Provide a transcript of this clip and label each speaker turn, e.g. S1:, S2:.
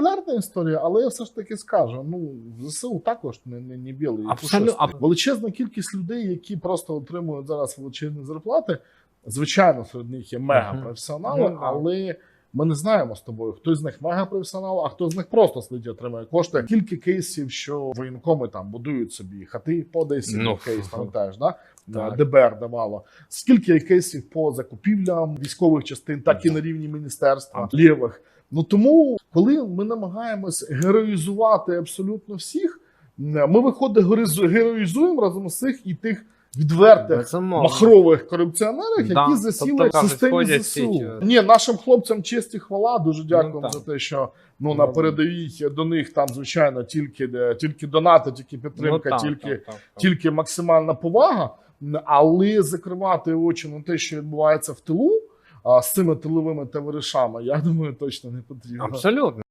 S1: непопулярна історія, але я все ж таки скажу: ну ЗСУ також не, не, не білий.
S2: Абсолютно.
S1: величезна кількість людей, які просто отримують зараз величезні зарплати. Звичайно, серед них є мегапрофесіонали,
S2: Ну, да.
S1: але ми не знаємо з тобою, хто з них мегапрофесіонал, а хто з них просто сидить і отримує кошти. Кілька кейсів, що воєнкоми там будують собі хати по Одесі,
S2: Ну,
S1: кейс пам'ятаєш, да?
S2: Так.
S1: ДБР давало. Скільки кейсів по закупівлям військових частин, так і на рівні міністерства лівих. Ну тому, коли ми намагаємось героїзувати абсолютно всіх, ми виходить героїзу- героїзуємо разом з цих і тих відвертих
S2: Безумовно.
S1: махрових корупціонерів,
S2: Да,
S1: які засіли
S2: тобто,
S1: в системі ЗСУ. Ні, нашим хлопцям честь і хвала. Дуже дякуємо
S2: так.
S1: за те, що ну
S2: Ну,
S1: на передовій до них там звичайно тільки е, тільки донати, тільки підтримка,
S2: Ну, так,
S1: тільки
S2: так, так.
S1: тільки максимальна повага, але закривати очі на те, що відбувається в тилу а, з цими тиловими товаришами, я думаю, точно не потрібно.
S2: Абсолютно.